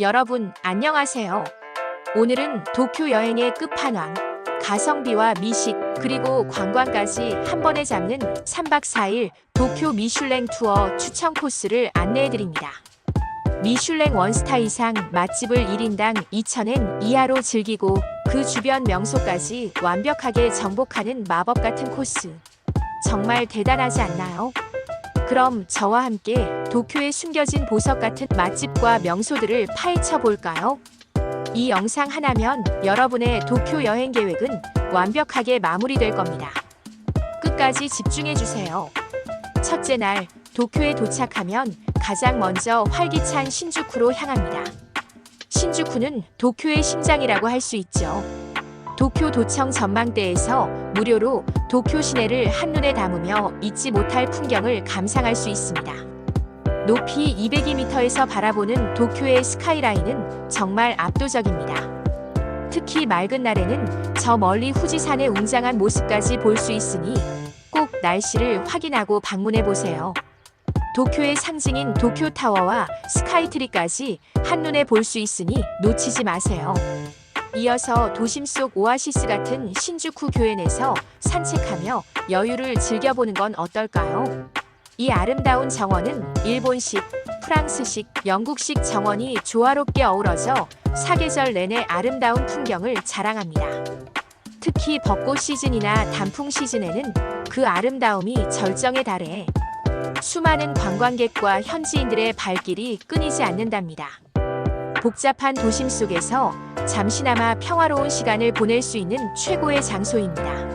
여러분, 안녕하세요. 오늘은 도쿄 여행의 끝판왕, 가성비와 미식, 그리고 관광까지 한 번에 잡는 3박 4일 도쿄 미슐랭 투어 추천 코스를 안내해드립니다. 미슐랭 원스타 이상 맛집을 1인당 2,000엔 이하로 즐기고 그 주변 명소까지 완벽하게 정복하는 마법 같은 코스. 정말 대단하지 않나요? 그럼 저와 함께 도쿄에 숨겨진 보석 같은 맛집과 명소들을 파헤쳐 볼까요? 이 영상 하나면 여러분의 도쿄 여행 계획은 완벽하게 마무리될 겁니다. 끝까지 집중해 주세요. 첫째 날 도쿄에 도착하면 가장 먼저 활기찬 신주쿠로 향합니다. 신주쿠는 도쿄의 심장이라고 할 수 있죠. 도쿄 도청 전망대에서 무료로 도쿄 시내를 한눈에 담으며 잊지 못할 풍경을 감상할 수 있습니다. 높이 202m에서 바라보는 도쿄의 스카이라인은 정말 압도적입니다. 특히 맑은 날에는 저 멀리 후지산의 웅장한 모습까지 볼 수 있으니 꼭 날씨를 확인하고 방문해 보세요. 도쿄의 상징인 도쿄타워와 스카이트리까지 한눈에 볼 수 있으니 놓치지 마세요. 이어서 도심 속 오아시스 같은 신주쿠 교엔에서 산책하며 여유를 즐겨보는 건 어떨까요? 이 아름다운 정원은 일본식, 프랑스식, 영국식 정원이 조화롭게 어우러져 사계절 내내 아름다운 풍경을 자랑합니다. 특히 벚꽃 시즌이나 단풍 시즌에는 그 아름다움이 절정에 달해 수많은 관광객과 현지인들의 발길이 끊이지 않는답니다. 복잡한 도심 속에서 잠시나마 평화로운 시간을 보낼 수 있는 최고의 장소입니다.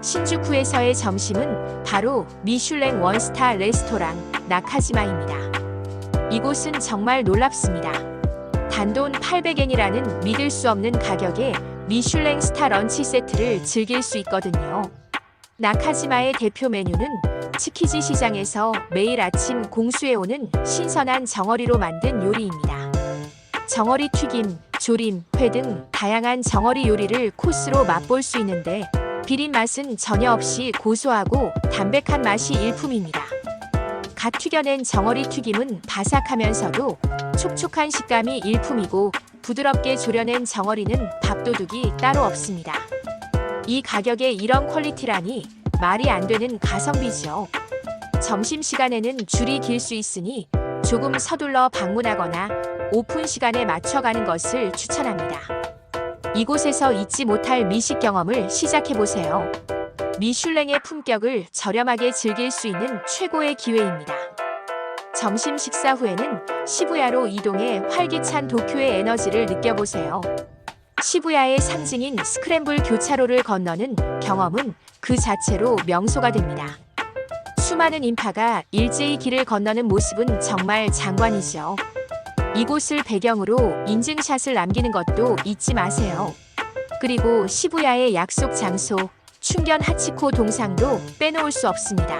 신주쿠에서의 점심은 바로 미슐랭 원스타 레스토랑 나카지마입니다. 이곳은 정말 놀랍습니다. 단돈 800엔이라는 믿을 수 없는 가격에 미슐랭 스타 런치 세트를 즐길 수 있거든요. 나카지마의 대표 메뉴는 치키지 시장에서 매일 아침 공수해 오는 신선한 정어리로 만든 요리입니다. 정어리 튀김, 조림, 회 등 다양한 정어리 요리를 코스로 맛볼 수 있는데 비린 맛은 전혀 없이 고소하고 담백한 맛이 일품입니다. 갓 튀겨낸 정어리 튀김은 바삭하면서도 촉촉한 식감이 일품이고 부드럽게 조려낸 정어리는 밥도둑이 따로 없습니다. 이 가격에 이런 퀄리티라니 말이 안 되는 가성비죠. 점심시간에는 줄이 길 수 있으니 조금 서둘러 방문하거나 오픈 시간에 맞춰가는 것을 추천합니다. 이곳에서 잊지 못할 미식 경험을 시작해보세요. 미슐랭의 품격을 저렴하게 즐길 수 있는 최고의 기회입니다. 점심 식사 후에는 시부야로 이동해 활기찬 도쿄의 에너지를 느껴보세요. 시부야의 상징인 스크램블 교차로를 건너는 경험은 그 자체로 명소가 됩니다. 수많은 인파가 일제히 길을 건너는 모습은 정말 장관이죠. 이곳을 배경으로 인증샷을 남기는 것도 잊지 마세요. 그리고 시부야의 약속 장소, 충견 하치코 동상도 빼놓을 수 없습니다.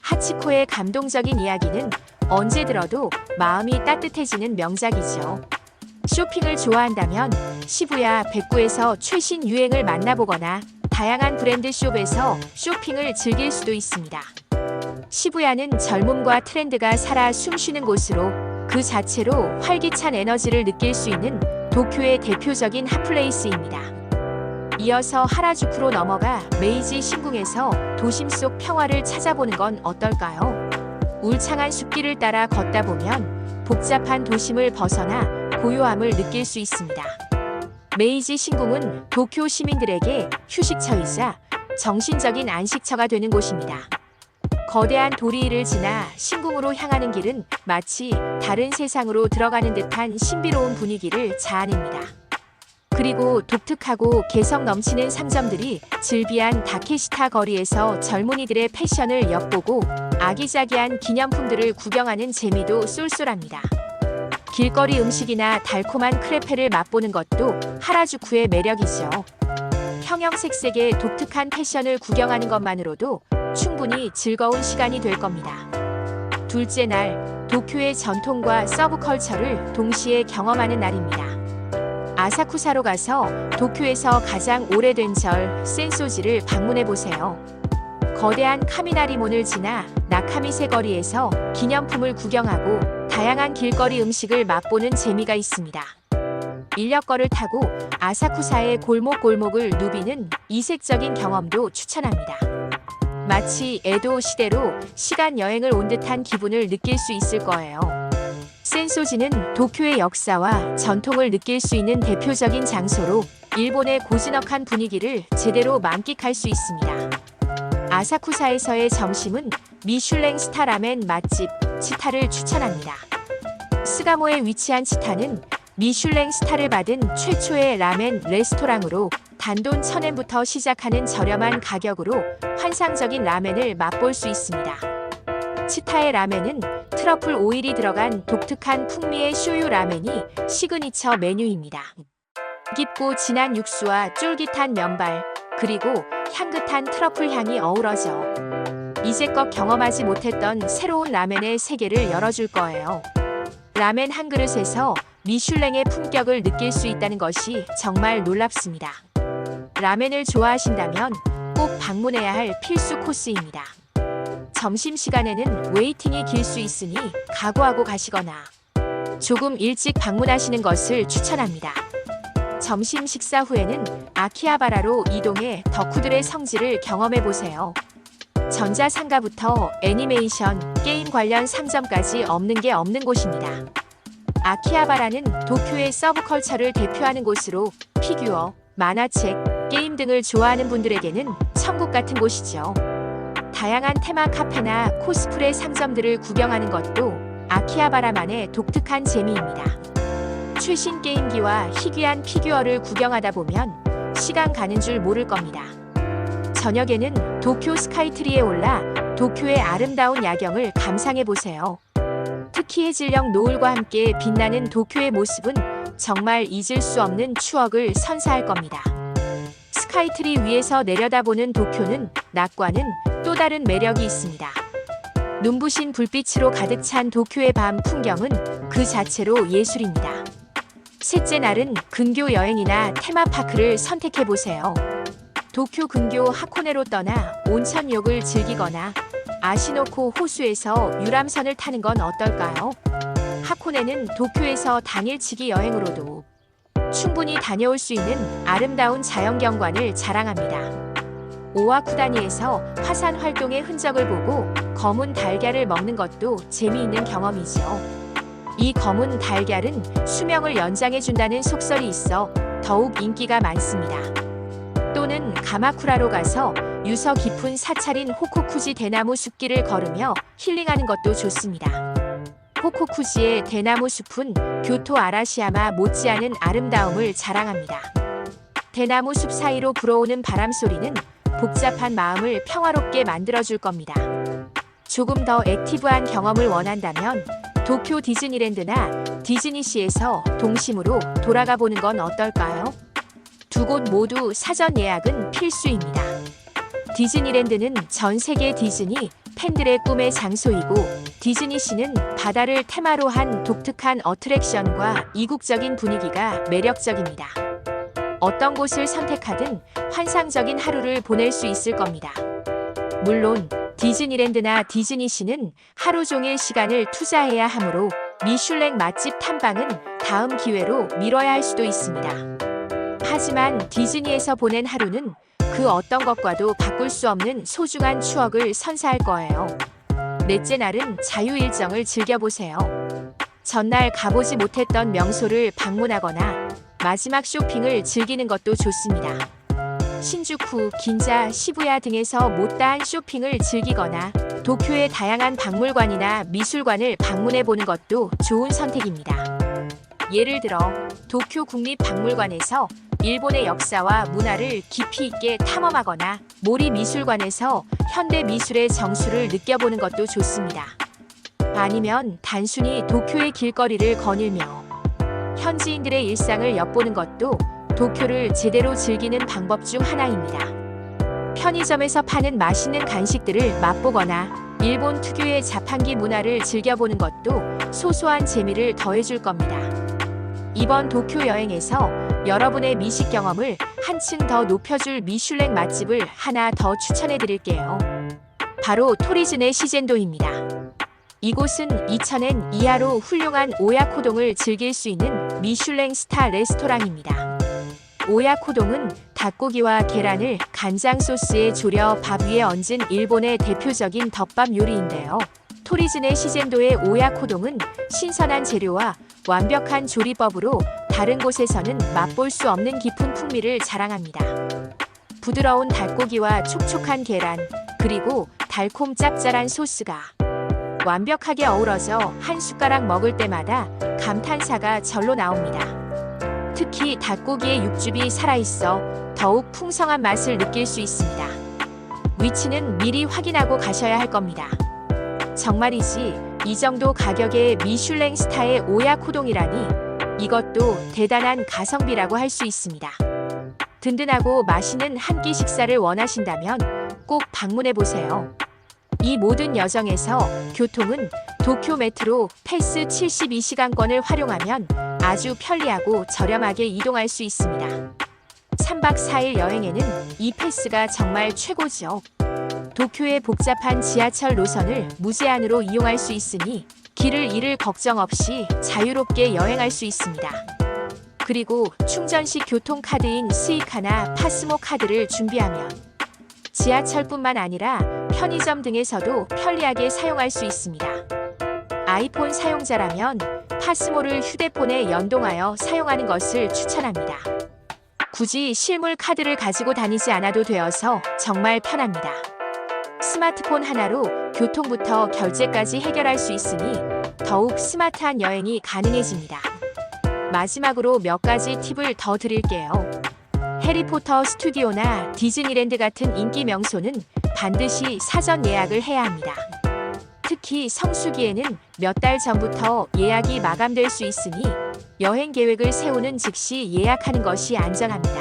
하치코의 감동적인 이야기는 언제 들어도 마음이 따뜻해지는 명작이죠. 쇼핑을 좋아한다면 시부야 백구에서 최신 유행을 만나보거나 다양한 브랜드 숍에서 쇼핑을 즐길 수도 있습니다. 시부야는 젊음과 트렌드가 살아 숨쉬는 곳으로 그 자체로 활기찬 에너지를 느낄 수 있는 도쿄의 대표적인 핫플레이스입니다. 이어서 하라주쿠로 넘어가 메이지 신궁에서 도심 속 평화를 찾아보는 건 어떨까요? 울창한 숲길을 따라 걷다 보면 복잡한 도심을 벗어나 고요함을 느낄 수 있습니다. 메이지 신궁은 도쿄 시민들에게 휴식처이자 정신적인 안식처가 되는 곳입니다. 거대한 도리를 지나 신궁으로 향하는 길은 마치 다른 세상으로 들어가는 듯한 신비로운 분위기를 자아냅니다. 그리고 독특하고 개성 넘치는 상점들이 즐비한 다케시타 거리에서 젊은이들의 패션을 엿보고 아기자기한 기념품들을 구경하는 재미도 쏠쏠합니다. 길거리 음식이나 달콤한 크레페를 맛보는 것도 하라주쿠의 매력이죠. 형형색색의 독특한 패션을 구경하는 것만으로도 충분히 즐거운 시간이 될 겁니다. 둘째 날, 도쿄의 전통과 서브컬처를 동시에 경험하는 날입니다. 아사쿠사로 가서 도쿄에서 가장 오래된 절 센소지를 방문해 보세요. 거대한 카미나리몬을 지나 나카미세 거리에서 기념품을 구경하고 다양한 길거리 음식을 맛보는 재미가 있습니다. 인력거를 타고 아사쿠사의 골목골목을 누비는 이색적인 경험도 추천합니다. 마치 에도 시대로 시간 여행을 온 듯한 기분을 느낄 수 있을 거예요. 센소지는 도쿄의 역사와 전통을 느낄 수 있는 대표적인 장소로 일본의 고즈넉한 분위기를 제대로 만끽할 수 있습니다. 아사쿠사에서의 점심은 미슐랭 스타 라멘 맛집 치타를 추천합니다. 스가모에 위치한 치타는 미슐랭 스타를 받은 최초의 라멘 레스토랑으로 단돈 1000엔부터 시작하는 저렴한 가격으로 환상적인 라멘을 맛볼 수 있습니다. 치타의 라멘은 트러플 오일이 들어간 독특한 풍미의 쇼유 라멘이 시그니처 메뉴입니다. 깊고 진한 육수와 쫄깃한 면발, 그리고 향긋한 트러플 향이 어우러져 이제껏 경험하지 못했던 새로운 라멘의 세계를 열어줄 거예요. 라멘 한 그릇에서 미슐랭의 품격을 느낄 수 있다는 것이 정말 놀랍습니다. 라멘을 좋아하신다면 꼭 방문해야 할 필수 코스입니다. 점심시간에는 웨이팅이 길 수 있으니 각오하고 가시거나 조금 일찍 방문하시는 것을 추천합니다. 점심 식사 후에는 아키하바라로 이동해 덕후들의 성지를 경험해 보세요. 전자상가부터 애니메이션, 게임 관련 상점까지 없는 게 없는 곳입니다. 아키하바라는 도쿄의 서브컬처를 대표하는 곳으로 피규어, 만화책, 게임 등을 좋아하는 분들에게는 천국 같은 곳이죠. 다양한 테마 카페나 코스프레 상점들을 구경하는 것도 아키하바라만의 독특한 재미입니다. 최신 게임기와 희귀한 피규어를 구경하다 보면 시간 가는 줄 모를 겁니다. 저녁에는 도쿄 스카이트리에 올라 도쿄의 아름다운 야경을 감상해 보세요. 특히 해질녘 노을과 함께 빛나는 도쿄의 모습은 정말 잊을 수 없는 추억을 선사할 겁니다. 스카이트리 위에서 내려다보는 도쿄는 낮과는 또 다른 매력이 있습니다. 눈부신 불빛으로 가득 찬 도쿄의 밤 풍경은 그 자체로 예술입니다. 셋째 날은 근교 여행이나 테마파크를 선택해 보세요. 도쿄 근교 하코네로 떠나 온천욕을 즐기거나 아시노코 호수에서 유람선을 타는 건 어떨까요? 하코네는 도쿄에서 당일치기 여행으로도 충분히 다녀올 수 있는 아름다운 자연경관을 자랑합니다. 오와쿠다니에서 화산 활동의 흔적을 보고 검은 달걀을 먹는 것도 재미있는 경험이죠. 이 검은 달걀은 수명을 연장해준다는 속설이 있어 더욱 인기가 많습니다. 또는 가마쿠라로 가서 유서 깊은 사찰인 호코쿠지 대나무 숲길을 걸으며 힐링하는 것도 좋습니다. 호코쿠지의 대나무 숲은 교토 아라시야마 못지않은 아름다움을 자랑합니다. 대나무 숲 사이로 불어오는 바람 소리는 복잡한 마음을 평화롭게 만들어줄 겁니다. 조금 더 액티브한 경험을 원한다면 도쿄 디즈니랜드나 디즈니시에서 동심으로 돌아가 보는 건 어떨까요? 두 곳 모두 사전 예약은 필수입니다. 디즈니랜드는 전 세계 디즈니 팬들의 꿈의 장소이고 디즈니시는 바다를 테마로 한 독특한 어트랙션과 이국적인 분위기가 매력적입니다. 어떤 곳을 선택하든 환상적인 하루를 보낼 수 있을 겁니다. 물론 디즈니랜드나 디즈니시는 하루 종일 시간을 투자해야 하므로 미슐랭 맛집 탐방은 다음 기회로 미뤄야 할 수도 있습니다. 하지만 디즈니에서 보낸 하루는 그 어떤 것과도 바꿀 수 없는 소중한 추억을 선사할 거예요. 넷째 날은 자유 일정을 즐겨보세요. 전날 가보지 못했던 명소를 방문하거나 마지막 쇼핑을 즐기는 것도 좋습니다. 신주쿠, 긴자, 시부야 등에서 못다한 쇼핑을 즐기거나 도쿄의 다양한 박물관이나 미술관을 방문해 보는 것도 좋은 선택입니다. 예를 들어 도쿄 국립박물관에서 일본의 역사와 문화를 깊이 있게 탐험하거나 모리 미술관에서 현대 미술의 정수를 느껴보는 것도 좋습니다. 아니면 단순히 도쿄의 길거리를 거닐며 현지인들의 일상을 엿보는 것도 도쿄를 제대로 즐기는 방법 중 하나입니다. 편의점에서 파는 맛있는 간식들을 맛보거나 일본 특유의 자판기 문화를 즐겨보는 것도 소소한 재미를 더해줄 겁니다. 이번 도쿄 여행에서 여러분의 미식 경험을 한층 더 높여줄 미슐랭 맛집을 하나 더 추천해 드릴게요. 바로 토리즈네 시젠도입니다. 이곳은 2,000엔 이하로 훌륭한 오야코동을 즐길 수 있는 미슐랭 스타 레스토랑입니다. 오야코동은 닭고기와 계란을 간장 소스에 졸여 밥 위에 얹은 일본의 대표적인 덮밥 요리인데요. 토리즈네 시젠도의 오야코동은 신선한 재료와 완벽한 조리법으로 다른 곳에서는 맛볼 수 없는 깊은 풍미를 자랑합니다. 부드러운 닭고기와 촉촉한 계란, 그리고 달콤 짭짤한 소스가 완벽하게 어우러져 한 숟가락 먹을 때마다 감탄사가 절로 나옵니다. 특히 닭고기의 육즙이 살아있어 더욱 풍성한 맛을 느낄 수 있습니다. 위치는 미리 확인하고 가셔야 할 겁니다. 정말이지 이 정도 가격의 미슐랭 스타의 오야코동이라니 이것도 대단한 가성비라고 할 수 있습니다. 든든하고 맛있는 한 끼 식사를 원하신다면 꼭 방문해 보세요. 이 모든 여정에서 교통은 도쿄 메트로 패스 72시간권을 활용하면 아주 편리하고 저렴하게 이동할 수 있습니다. 3박 4일 여행에는 이 패스가 정말 최고죠. 도쿄의 복잡한 지하철 노선을 무제한으로 이용할 수 있으니 길을 잃을 걱정 없이 자유롭게 여행할 수 있습니다. 그리고 충전식 교통카드인 스이카나 파스모 카드를 준비하면 지하철뿐만 아니라 편의점 등에서도 편리하게 사용할 수 있습니다. 아이폰 사용자라면 파스모를 휴대폰에 연동하여 사용하는 것을 추천합니다. 굳이 실물 카드를 가지고 다니지 않아도 되어서 정말 편합니다. 스마트폰 하나로 교통부터 결제까지 해결할 수 있으니 더욱 스마트한 여행이 가능해집니다. 마지막으로 몇 가지 팁을 더 드릴게요. 해리포터 스튜디오나 디즈니랜드 같은 인기 명소는 반드시 사전 예약을 해야 합니다. 특히 성수기에는 몇 달 전부터 예약이 마감될 수 있으니 여행 계획을 세우는 즉시 예약하는 것이 안전합니다.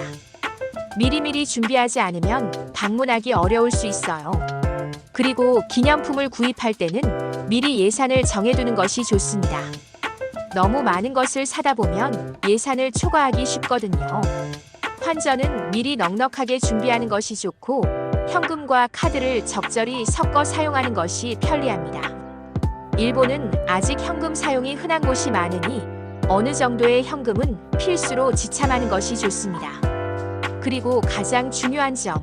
미리미리 준비하지 않으면 방문하기 어려울 수 있어요. 그리고 기념품을 구입할 때는 미리 예산을 정해두는 것이 좋습니다. 너무 많은 것을 사다 보면 예산을 초과하기 쉽거든요. 환전은 미리 넉넉하게 준비하는 것이 좋고 현금과 카드를 적절히 섞어 사용하는 것이 편리합니다. 일본은 아직 현금 사용이 흔한 곳이 많으니 어느 정도의 현금은 필수로 지참하는 것이 좋습니다. 그리고 가장 중요한 점.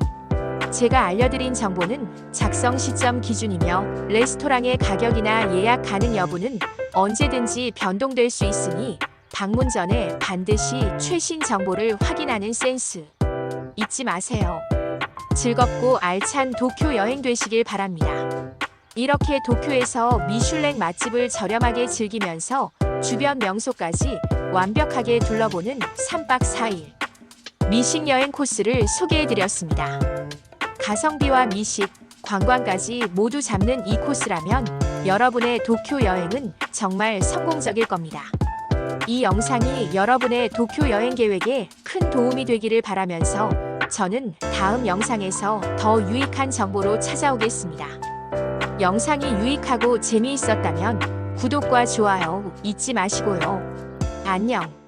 제가 알려드린 정보는 작성 시점 기준이며 레스토랑의 가격이나 예약 가능 여부는 언제든지 변동될 수 있으니 방문 전에 반드시 최신 정보를 확인하는 센스 잊지 마세요. 즐겁고 알찬 도쿄 여행 되시길 바랍니다. 이렇게 도쿄에서 미슐랭 맛집을 저렴하게 즐기면서 주변 명소까지 완벽하게 둘러보는 3박 4일 미식 여행 코스를 소개해 드렸습니다. 가성비와 미식, 관광까지 모두 잡는 이 코스라면 여러분의 도쿄 여행은 정말 성공적일 겁니다. 이 영상이 여러분의 도쿄 여행 계획에 큰 도움이 되기를 바라면서 저는 다음 영상에서 더 유익한 정보로 찾아오겠습니다. 영상이 유익하고 재미있었다면 구독과 좋아요 잊지 마시고요. 안녕.